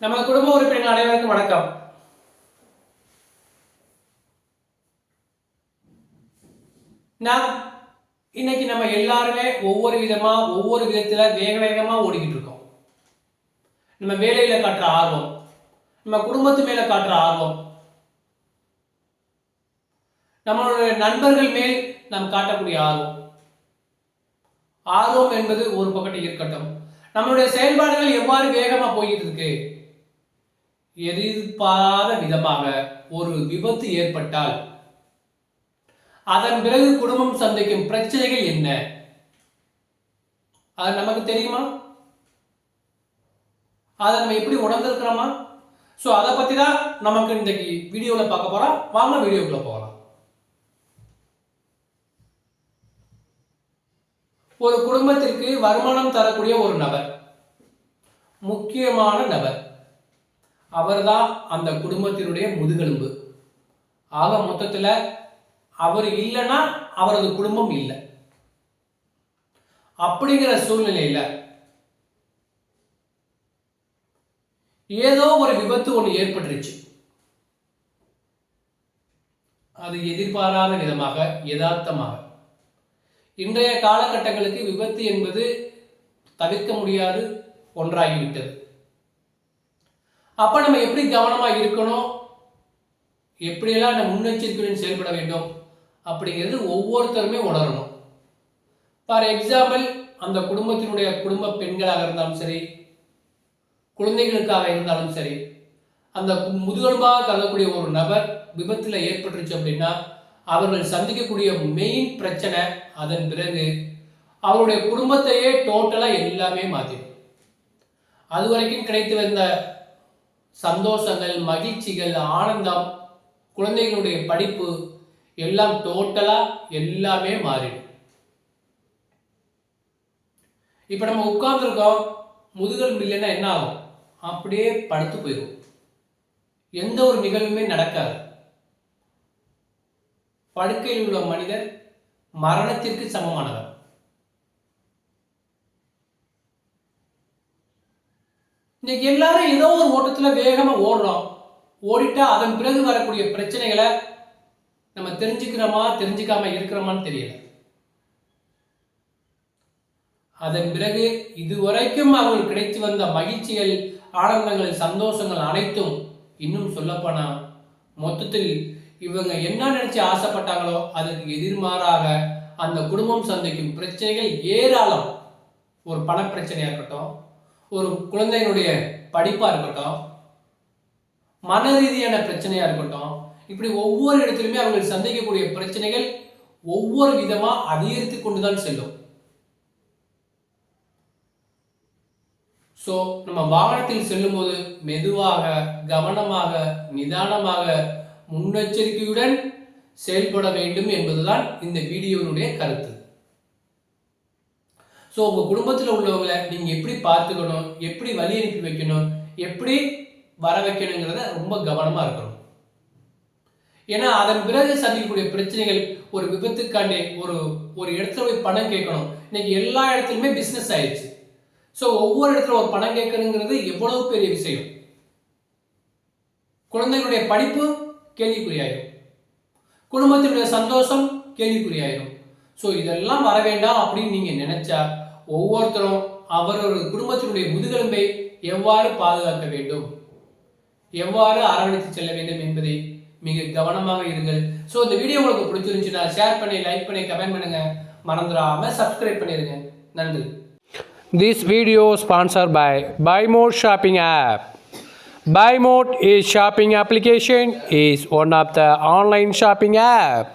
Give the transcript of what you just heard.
நம்ம குடும்ப உறுப்பினர்கள் அனைவருக்கும் வணக்கம். நாம் இன்னைக்கு நம்ம எல்லாருமே ஒவ்வொரு விதமா ஒவ்வொரு விதத்துல வேக வேகமா ஓடிக்கிட்டு இருக்கோம். நம்ம வேலையில காட்டுற ஆர்வம் நம்ம குடும்பத்து மேல காட்டுற ஆர்வம் நம்மளுடைய நண்பர்கள் மேல் நாம் காட்டக்கூடிய ஆர்வம். ஆர்வம் என்பது ஒரு பக்கத்தில் இருக்கட்டும். நம்மளுடைய செயல்பாடுகள் எவ்வாறு வேகமா போயிட்டு இருக்கு? எதிர்பாராத விதமாக ஒரு விபத்து ஏற்பட்டால் அதன் பிறகு குடும்பம் சந்திக்கும் பிரச்சனைகள் என்ன? அது நமக்கு தெரியுமா? அதை நம்ம எப்படி உணர்ந்திருக்கிறோமா? ஸோ அதை பற்றி தான் நமக்கு இன்றைக்கு வீடியோவில் பார்க்க போகிறோம் வாங்க வீடியோக்குள்ள போகலாம். ஒரு குடும்பத்திற்கு வருமானம் தரக்கூடிய ஒரு நபர் முக்கியமான நபர். அவர்தான் அந்த குடும்பத்தினுடைய முதுகெலும்பு. ஆக மொத்தத்தில் அவர் இல்லைன்னா அவரது குடும்பம் இல்லை. அப்படிங்கிற சூழ்நிலையில் ஏதோ ஒரு விபத்து ஒன்று ஏற்பட்டுருச்சு. அது எதிர்பாராத விதமாக யதார்த்தமாக. இன்றைய காலகட்டங்களுக்கு விபத்து என்பது தவிர்க்க முடியாது ஒன்றாகிவிட்டது. அப்போ நம்ம எப்படி கவனமாக இருக்கணும்? எப்படியெல்லாம் நம்ம முன்னெச்சரிக்கையுடன் செயல்பட வேண்டும்? அப்படிங்கிறது ஒவ்வொருத்தருமே உணரணும். ஃபார் எக்ஸாம்பிள் அந்த குடும்பத்தினுடைய குடும்ப பெண்களாக இருந்தாலும் சரி குழந்தைகளுக்காக இருந்தாலும் சரி அந்த முதுகெலும்பாக கருதக்கூடிய ஒரு நபர் விபத்தில் ஏற்பட்டுருச்சு அப்படின்னா அவர்கள் சந்திக்கக்கூடிய மெயின் பிரச்சனை அதன் பிறகு அவருடைய குடும்பத்தையே டோட்டலாக எல்லாமே மாற்றிடும் அது வரைக்கும் கிடைத்து வந்த சந்தோஷங்கள் மகிழ்ச்சிகள் ஆனந்தம் குழந்தைகளுடைய படிப்பு எல்லாம் டோட்டலா எல்லாமே மாறிடும். இப்ப நம்ம உட்கார்ந்துருக்கோம் முதுகல் இல்லைன்னா என்ன ஆகும்? அப்படியே படுத்து போயிடும் எந்த ஒரு நிகழ்வுமே நடக்காது. படுக்கையில் உள்ள மனிதர் மரணத்திற்கு சமமானவர். இன்னைக்கு எல்லாரும் ஏதோ ஒரு ஓட்டத்தில் வேகமாக ஓடுறோம். ஓடிட்டா அதன் பிறகு வரக்கூடிய பிரச்சனைகளை நம்ம தெரிஞ்சுக்கிறோமா தெரிஞ்சுக்காம இருக்கிறோமான்னு தெரியல. அதன் பிறகு இதுவரைக்கும் அவர்கள் கிடைத்து வந்த மகிழ்ச்சிகள் ஆனந்தங்கள் சந்தோஷங்கள் அனைத்தும் இன்னும் சொல்லப்போனா மொத்தத்தில் இவங்க என்ன நினைச்சு ஆசைப்பட்டாங்களோ அதற்கு எதிர்மாறாக அந்த குடும்பம் சந்திக்கும் பிரச்சனைகள் ஏராளம். ஒரு பண பிரச்சனையாக இருக்கட்டும் ஒரு குழந்தையினுடைய படிப்பாக இருக்கட்டும் மன ரீதியான பிரச்சனையாக இருக்கட்டும் இப்படி ஒவ்வொரு இடத்துலையுமே அவர்கள் சந்திக்கக்கூடிய பிரச்சனைகள் ஒவ்வொரு விதமாக அதிகரித்து கொண்டுதான் செல்லும். ஸோ நம்ம வாகனத்தில் செல்லும்போது மெதுவாக கவனமாக நிதானமாக முன்னெச்சரிக்கையுடன் செயல்பட வேண்டும் என்பதுதான் இந்த வீடியோனுடைய கருத்து. ஸோ உங்கள் குடும்பத்தில் உள்ளவங்களை நீங்கள் எப்படி பார்த்துக்கணும்? எப்படி வழி அனுப்பி வைக்கணும்? எப்படி வர வைக்கணுங்கிறத ரொம்ப கவனமாக இருக்கணும். ஏன்னா அதன் பிறகு சந்திக்கக்கூடிய பிரச்சனைகள் ஒரு விபத்துக்காண்டி ஒரு ஒரு இடத்துல போய் பணம் கேட்கணும். இன்னைக்கு எல்லா இடத்துலையுமே பிஸ்னஸ் ஆயிடுச்சு. ஸோ ஒவ்வொரு இடத்துல ஒரு பணம் கேட்கணுங்கிறது எவ்வளவு பெரிய விஷயம்? குழந்தைகளுடைய படிப்பு கேள்விக்குறியாயிரும். குடும்பத்தினுடைய சந்தோஷம் கேள்விக்குறியாயிரும். ஸோ இதெல்லாம் வர வேண்டாம் அப்படின்னு நீங்கள் நினைச்சா ஒவ்வொருத்தரும் அவரவர் குடும்பத்தினுடைய முதுகெலும்பை எவ்வாறு பாதுகாக்க வேண்டும்? எவ்வாறு அரவணைத்து செல்ல வேண்டும் என்பதை மிக கவனமாக இருங்கள். ஸோ இந்த வீடியோ உங்களுக்கு பிடிச்சிருந்துச்சுன்னா ஷேர் பண்ணி லைக் பண்ணி கமெண்ட் பண்ணுங்க. மறந்துடாம சப்ஸ்கிரைப் பண்ணிடுங்க நன்றி. This video sponsor by Bymode shopping app Bymode is shopping application is one of the online shopping app